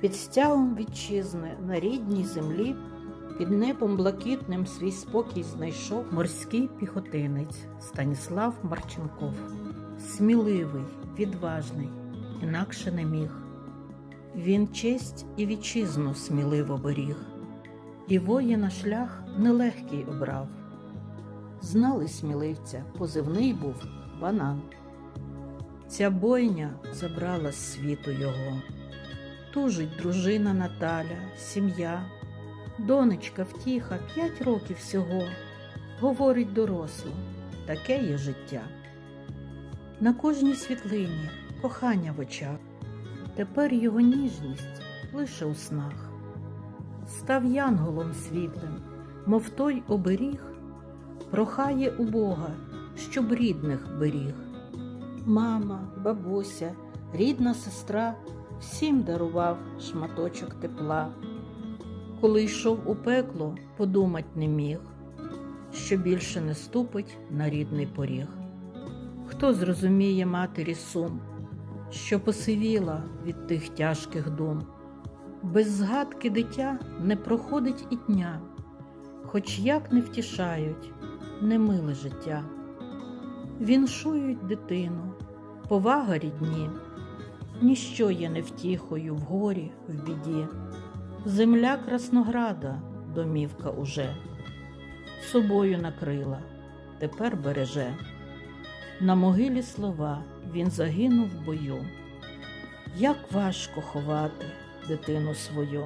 Під стягом вітчизни на рідній землі, під небом блакитним свій спокій знайшов морський піхотинець Станіслав Марченков. Сміливий, відважний, інакше не міг. Він честь і вітчизну сміливо беріг, і воїна шлях нелегкий обрав. Знали сміливця, позивний був банан. Ця бойня забрала світу його. Тужить дружина Наталя, сім'я, донечка втіха, п'ять років всього. Говорить доросло, таке є життя. На кожній світлині кохання в очах, тепер його ніжність лише у снах. Став янголом світлим, мов той оберіг, прохає у Бога, щоб рідних беріг. Мама, бабуся, рідна сестра всім дарував шматочок тепла. Коли йшов у пекло, подумать не міг, що більше не ступить на рідний поріг. Хто зрозуміє матері сум, що посивіла від тих тяжких дум? Без згадки дитя не проходить і дня, хоч як не втішають, немиле життя. Віншують дитину, повага рідні, ніщо є невтіхою в горі, в біді. Земля Краснограда, домівка уже, собою накрила, тепер береже. На могилі слова він загинув в бою. Як важко ховати дитину свою,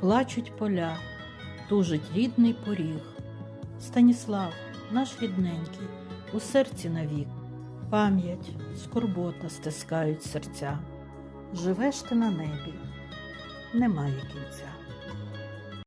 плачуть поля, тужить рідний поріг. Станіслав, наш рідненький, у серці навік, пам'ять, скорбота стискають серця. Живеш ти на небі, немає кінця.